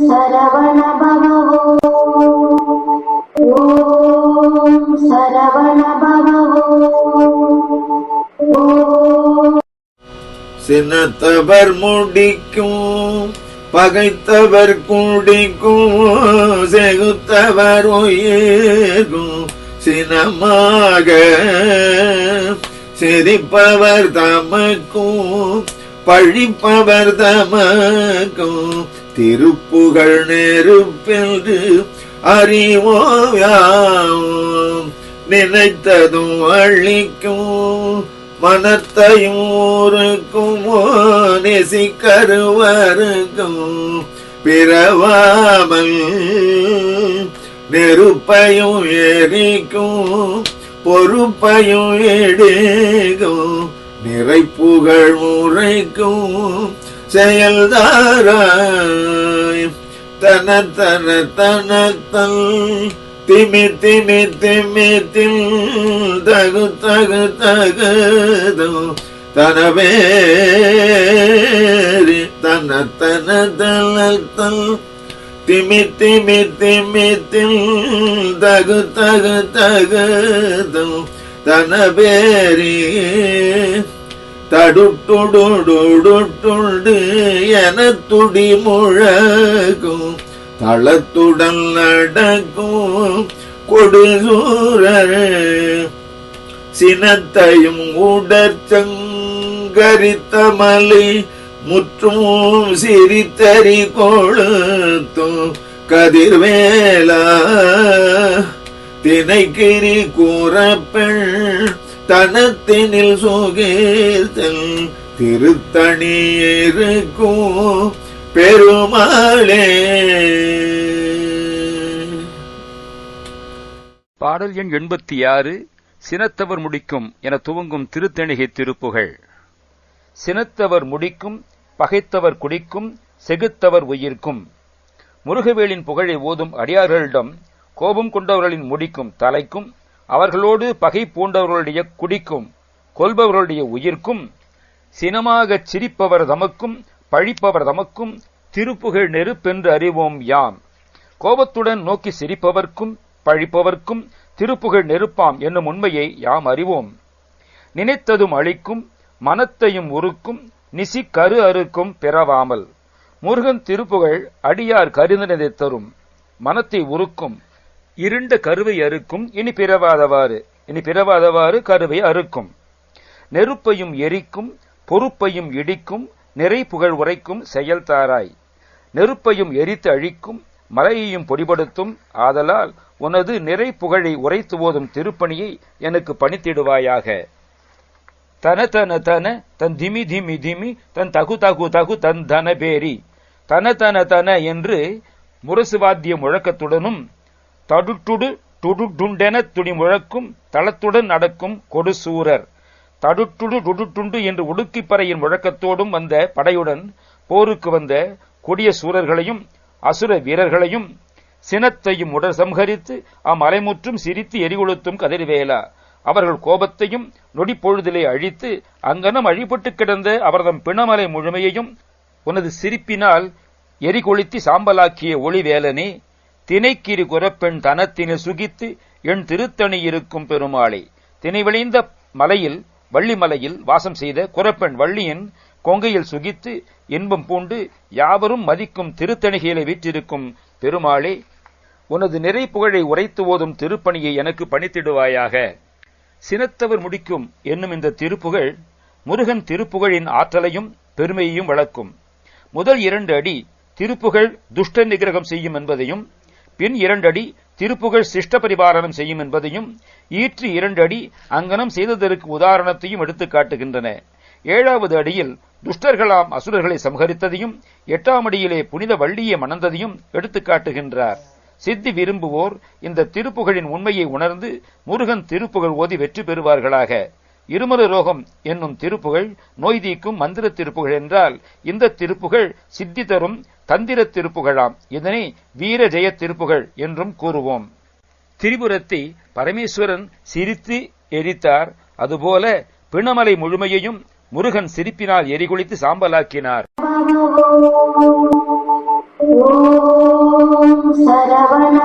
சரவண பவோ ஓம் சரவண பவோ சினத்தவர் முடிக்கும் பகைத்தவர் குடிக்கும் செகுத்தவர் உயிர்கும் சினமாக சிரிப்பவர் தமக்கும் பழிப்பவர் தமக்கும் திருப்புகழ் நெருப்பென்று அறிவோயாம். நினைத்ததும் அழிக்கும் மனத்தையும் ஊருக்கும் நெசிக்கருவருக்கும். பிறவாமல் நெருப்பையும் எரிக்கும் பொறுப்பையும் எடுக்கும் நிறைப்புகழ் முறைக்கும் செயல்தாராய். தன தன தனத்தல். திமி திமி திமி தில் தகு தகு தகது தனவேரி தன தன தனத்தல். திமி திமி திமி தில் தகு தகு தகது தனவேரி தடுட்டுடுடுடுண்டு என துடி முழகும். தளத்துடன் நடக்கும் கொடுசூரர். சினத்தையும் உடற்சங்கரித்தமலி முற்றும் சிரித்தறி கொழுத்தும் கதிர்வேலா. தினைக்கிரி கூறப்பெண் தனத்தினில் சுகீர்த்தல் திருத்தணியிருக்கும் பெருமாளே. பாடல் எண் எண்பத்தி ஆறு சினத்தவர் முடிக்கும் என துவங்கும் திருத்தணிகை திருப்புகழ் சினத்தவர் முடிக்கும் பகைத்தவர் குடிக்கும் செகுத்தவர் உயிர்க்கும். முருகவேலின் புகழை ஓதும் அடியார்களிடம் கோபம் கொண்டவர்களின் முடிக்கும் தலைக்கும் அவர்களோடு பகை பூண்டவர்களுடைய குடிக்கும் கொல்பவர்களுடைய உயிர்க்கும் சினமாகச் சிரிப்பவர் தமக்கும் பழிப்பவர் தமக்கும் திருப்புகழ் நெருப்பென்று அறிவோம் யாம். கோபத்துடன் நோக்கி சிரிப்பவர்க்கும் பழிப்பவர்க்கும் திருப்புகழ் நெருப்பாம் என்னும் உண்மையை யாம் அறிவோம். நினைத்ததும் அழிக்கும் மனத்தையும் உருக்கும் நிசி கரு அறுக்கும் பிறவாமல். முருகன் திருப்புகழ் அடியார் கருந்தினதை தரும் மனத்தை உருக்கும். இருண்ட கருவை அறுக்கும் இனி பிறவாதவாறு. இனி பிறவாதவாறு கருவை அறுக்கும். நெருப்பையும் எரிக்கும் பொறுப்பையும் இடிக்கும் நிறை புகழ் உரைக்கும் செயல் தாராய். நெருப்பையும் எரித்து அழிக்கும் மலையையும் பொடிபடுத்தும் ஆதலால் உனது நிறை புகழை உரைத்து ஓதும் திருப்பணியை எனக்கு பணித்திடுவாயாக. தன தன தன தன் திமி திமி திமி தன் தகு தகு தகு தன் தன பேரி. தன தன தன என்று முரசுவாத்திய முழக்கத்துடனும் தடுட்டுடு துடுடுண்டென துணி முழக்கும் தளத்துடன் நடக்கும் கொடுசூரர் தடுட்டுடு டுடுட்டுண்டு என்று உடுக்கிப்பறையின் முழக்கத்தோடும் வந்த படையுடன் போருக்கு வந்த கொடிய சூரர்களையும் அசுர வீரர்களையும் சினத்தையும் உடல் சம்ஹரித்து அம்மலைமுற்றும் சிரித்து எரிகொளுத்தும் கதிர்வேலா. அவர்கள் கோபத்தையும் நொடிப்பொழுதிலே அழித்து அங்கனம் அழிபட்டு கிடந்த அவர்தம் பிணமலை முழுமையையும் உனது சிரிப்பினால் எரிகொளுத்தி சாம்பலாக்கிய ஒளிவேலனே தினைக்கிரி குரப்பெண் தனத்தினை சுகித்து என் திருத்தணி இருக்கும் பெருமாளே. தினைவிளைந்த மலையில் வள்ளிமலையில் வாசம் செய்த குரப்பெண் வள்ளியின் கொங்கையில் சுகித்து இன்பம் பூண்டு யாவரும் மதிக்கும் திருத்தணிகையில வீற்றிருக்கும் பெருமாளே உனது நிறை புகழை உரைத்து ஓதும் திருப்பணியை எனக்கு பணித்திடுவாயாக. சினத்தவர் முடிக்கும் என்னும் இந்த திருப்புகழ் முருகன் திருப்புகழின் ஆற்றலையும் பெருமையையும் வளர்க்கும். முதல் இரண்டு அடி திருப்புகழ் துஷ்ட நிகிரகம் செய்யும் என்பதையும் பின் இரண்டடி திருப்புகழ் சிஷ்ட பரிபாலனம் செய்யும் என்பதையும் ஈற்று இரண்டடி அங்கனம் செய்ததற்கு உதாரணத்தையும் எடுத்து காட்டுகின்றன. ஏழாவது அடியில் துஷ்டர்களாம் அசுரர்களை சம்ஹரித்ததையும் எட்டாம் அடியிலே புனித வள்ளியை மணந்ததையும் எடுத்து காட்டுகின்றார். சித்தி விரும்புவோர் இந்த திருப்புகழின் உண்மையை உணர்ந்து முருகன் திருப்புகழ் ஓதி வெற்றி பெறுவார்களாக. இருமல ரோகம் என்னும் திருப்புகழ் நோய் தீக்கும் மந்திர திருப்புகழ் என்றால் இந்த திருப்புகழ் சித்தி தரும் தந்திர திருப்புகழாம். இதனை வீர ஜெய திருப்புகள் என்றும் கூறுவோம். திரிபுரத்தை பரமேஸ்வரன் சிரித்து எரித்தார். அதுபோல பிணமலை முழுமையையும் முருகன் சிரிப்பினால் எரிகுளித்து சாம்பலாக்கினார். சரவண